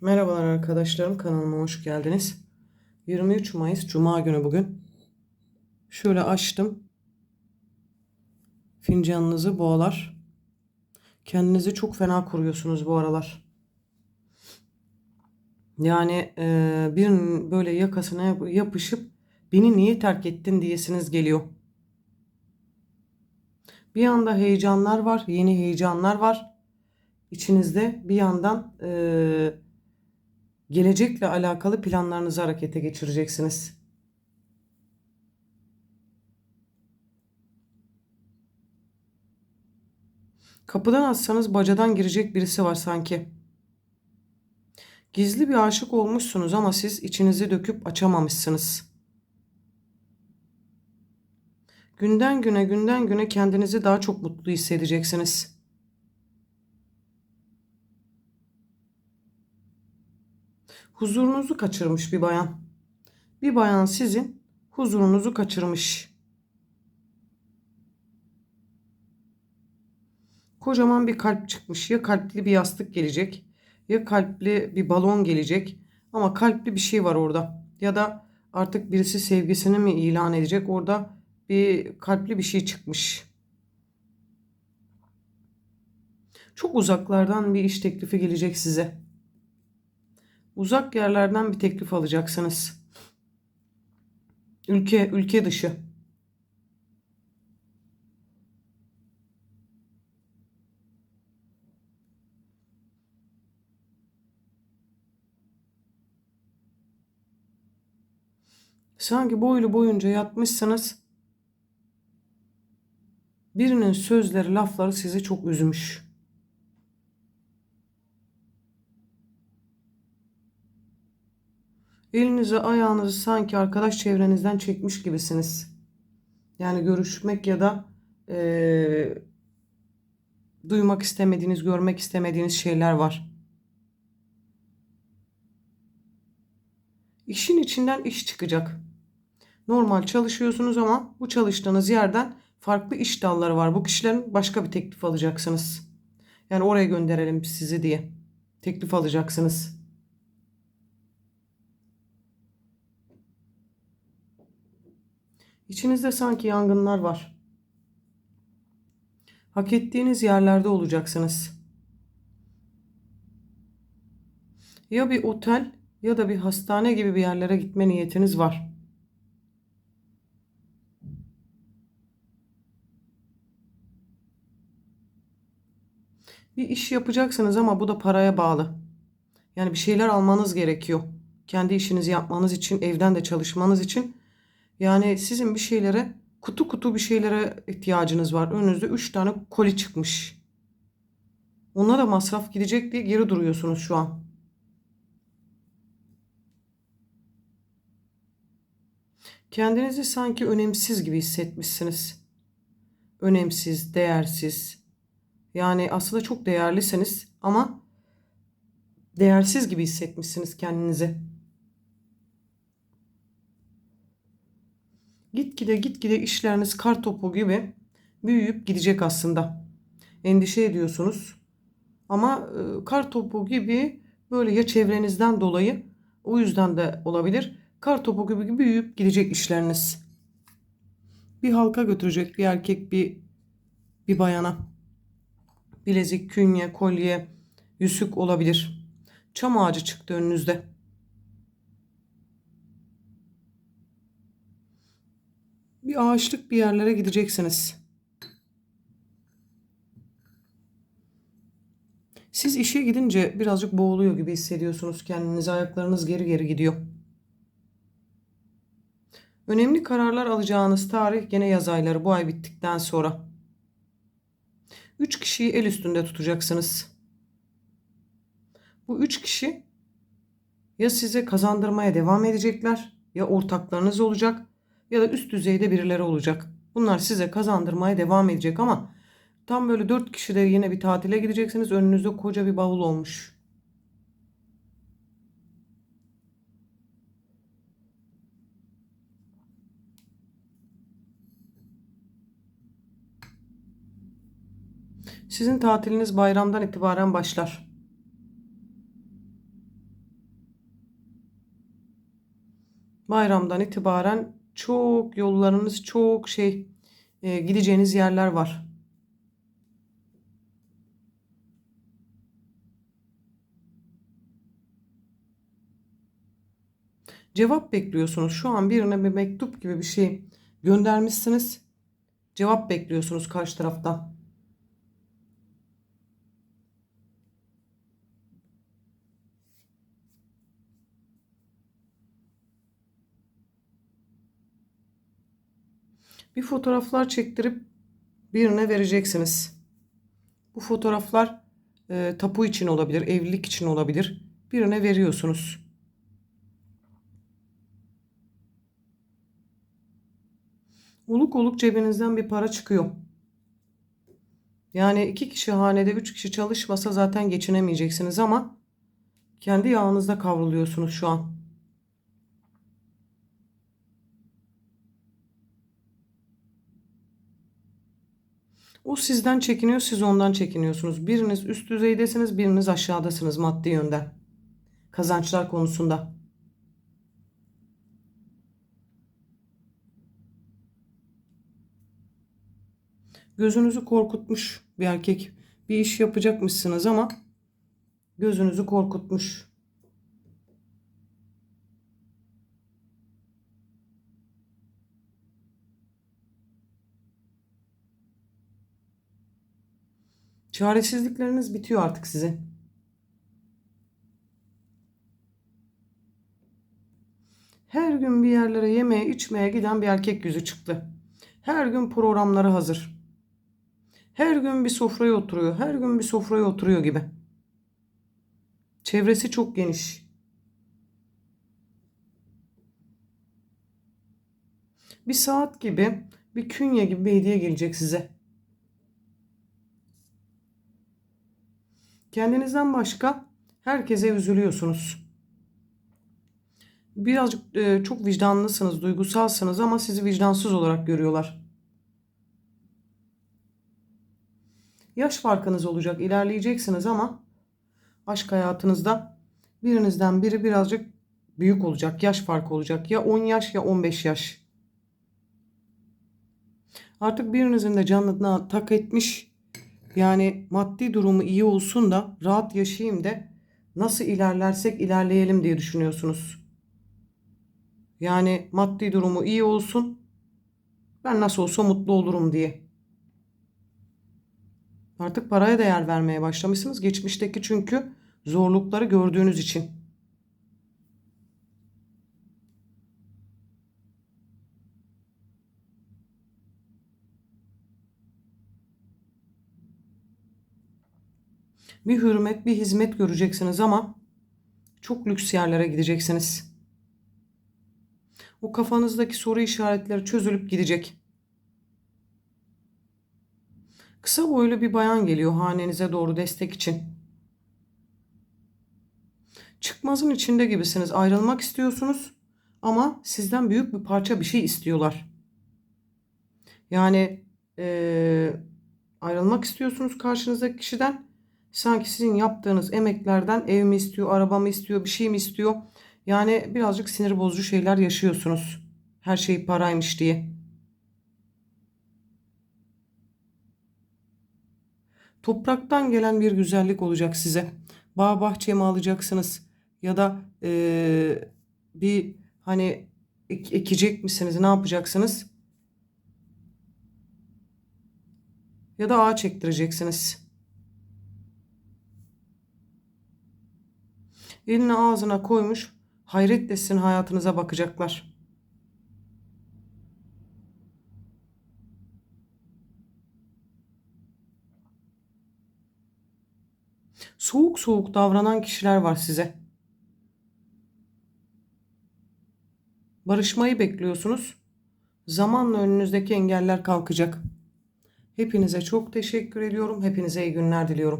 Merhabalar arkadaşlarım kanalıma hoş geldiniz. 23 Mayıs Cuma günü bugün. Şöyle açtım. Fincanınızı boğalar. Kendinizi çok fena kuruyorsunuz bu aralar. Yani e, birinin böyle yakasına yap- yapışıp beni niye terk ettin diyesiniz geliyor. Bir yanda heyecanlar var, yeni heyecanlar var. İçinizde bir yandan e, gelecekle alakalı planlarınızı harekete geçireceksiniz. Kapıdan atsanız bacadan girecek birisi var sanki. Gizli bir aşık olmuşsunuz ama siz içinizi döküp açamamışsınız. Günden güne günden güne kendinizi daha çok mutlu hissedeceksiniz. Huzurunuzu kaçırmış bir bayan. Bir bayan sizin huzurunuzu kaçırmış. Kocaman bir kalp çıkmış. Ya kalpli bir yastık gelecek ya kalpli bir balon gelecek. Ama kalpli bir şey var orada. Ya da artık birisi sevgisini mi ilan edecek? Orada bir kalpli bir şey çıkmış. Çok uzaklardan bir iş teklifi gelecek size. Uzak yerlerden bir teklif alacaksınız. Ülke, ülke dışı. Sanki boylu boyunca yatmışsınız. Birinin sözleri, lafları sizi çok üzmüş. Elinizi ayağınızı sanki arkadaş çevrenizden çekmiş gibisiniz. Yani görüşmek ya da eee, duymak istemediğiniz, görmek istemediğiniz şeyler var. İşin içinden iş çıkacak. Normal çalışıyorsunuz ama bu çalıştığınız yerden farklı iş dalları var. Bu kişilerin başka bir teklif alacaksınız. Yani oraya gönderelim sizi diye. Teklif alacaksınız. İçinizde sanki yangınlar var. Hak ettiğiniz yerlerde olacaksınız. Ya bir otel ya da bir hastane gibi bir yerlere gitme niyetiniz var. Bir iş yapacaksınız ama bu da paraya bağlı. Yani bir şeyler almanız gerekiyor. Kendi işinizi yapmanız için, evden de çalışmanız için. Yani sizin bir şeylere, kutu kutu bir şeylere ihtiyacınız var. Önünüzde 3 tane koli çıkmış. Ona da masraf gidecek diye geri duruyorsunuz şu an. Kendinizi sanki önemsiz gibi hissetmişsiniz. Önemsiz, değersiz. Yani aslında çok değerlisiniz ama değersiz gibi hissetmişsiniz kendinizi. Gitgide gitgide işleriniz kar topu gibi büyüyüp gidecek aslında. Endişe ediyorsunuz. Ama e, kar topu gibi böyle ya çevrenizden dolayı o yüzden de olabilir. Kar topu gibi büyüyüp gidecek işleriniz. Bir halka götürecek bir erkek bir bir bayana. Bilezik, künye, kolye, yüzük olabilir. Çam ağacı çıktı önünüzde. Bir ağaçlık bir yerlere gideceksiniz. Siz işe gidince birazcık boğuluyor gibi hissediyorsunuz kendinizi. Ayaklarınız geri geri gidiyor. Önemli kararlar alacağınız tarih gene yaz ayları bu ay bittikten sonra. Üç kişiyi el üstünde tutacaksınız. Bu üç kişi ya size kazandırmaya devam edecekler ya ortaklarınız olacak ya da üst düzeyde birileri olacak. Bunlar size kazandırmaya devam edecek ama tam böyle 4 kişi de yine bir tatile gideceksiniz. Önünüzde koca bir bavul olmuş. Sizin tatiliniz bayramdan itibaren başlar. bayramdan itibaren çok yollarınız çok şey e, gideceğiniz yerler var. Cevap bekliyorsunuz. Şu an birine bir mektup gibi bir şey göndermişsiniz. Cevap bekliyorsunuz karşı taraftan. Bir fotoğraflar çektirip birine vereceksiniz. Bu fotoğraflar e, tapu için olabilir, evlilik için olabilir. Birine veriyorsunuz. Oluk oluk cebinizden bir para çıkıyor. Yani iki kişi hanede, üç kişi çalışmasa zaten geçinemeyeceksiniz ama kendi yağınızda kavruluyorsunuz şu an. O sizden çekiniyor, siz ondan çekiniyorsunuz. Biriniz üst düzeydesiniz, biriniz aşağıdasınız maddi yönden. Kazançlar konusunda. Gözünüzü korkutmuş bir erkek. Bir iş yapacakmışsınız ama gözünüzü korkutmuş. Çaresizlikleriniz bitiyor artık sizin. Her gün bir yerlere yemeğe içmeye giden bir erkek yüzü çıktı. Her gün programları hazır. Her gün bir sofraya oturuyor. Her gün bir sofraya oturuyor gibi. Çevresi çok geniş. Bir saat gibi, bir künye gibi bir hediye gelecek size. Kendinizden başka herkese üzülüyorsunuz. Birazcık e, çok vicdanlısınız, duygusalsınız ama sizi vicdansız olarak görüyorlar. Yaş farkınız olacak, ilerleyeceksiniz ama aşk hayatınızda birinizden biri birazcık büyük olacak, yaş farkı olacak. Ya 10 yaş ya 15 yaş. Artık birinizin de canına tak etmiş yani maddi durumu iyi olsun da rahat yaşayayım da nasıl ilerlersek ilerleyelim diye düşünüyorsunuz. Yani maddi durumu iyi olsun. Ben nasıl olsa mutlu olurum diye. Artık paraya değer vermeye başlamışsınız. Geçmişteki çünkü zorlukları gördüğünüz için. Bir hürmet, bir hizmet göreceksiniz ama çok lüks yerlere gideceksiniz. O kafanızdaki soru işaretleri çözülüp gidecek. Kısa boylu bir bayan geliyor hanenize doğru destek için. Çıkmazın içinde gibisiniz. Ayrılmak istiyorsunuz ama sizden büyük bir parça bir şey istiyorlar. Yani ee, ayrılmak istiyorsunuz karşınızdaki kişiden. Sanki sizin yaptığınız emeklerden ev mi istiyor, araba mı istiyor, bir şey mi istiyor? Yani birazcık sinir bozucu şeyler yaşıyorsunuz. Her şey paraymış diye. Topraktan gelen bir güzellik olacak size. Bağ bahçeye mi alacaksınız? Ya da eee, bir hani ek- ekecek misiniz? Ne yapacaksınız? Ya da ağaç ektireceksiniz. Elini ağzına koymuş, hayretle sizin hayatınıza bakacaklar. Soğuk soğuk davranan kişiler var size. Barışmayı bekliyorsunuz. Zamanla önünüzdeki engeller kalkacak. Hepinize çok teşekkür ediyorum. Hepinize iyi günler diliyorum.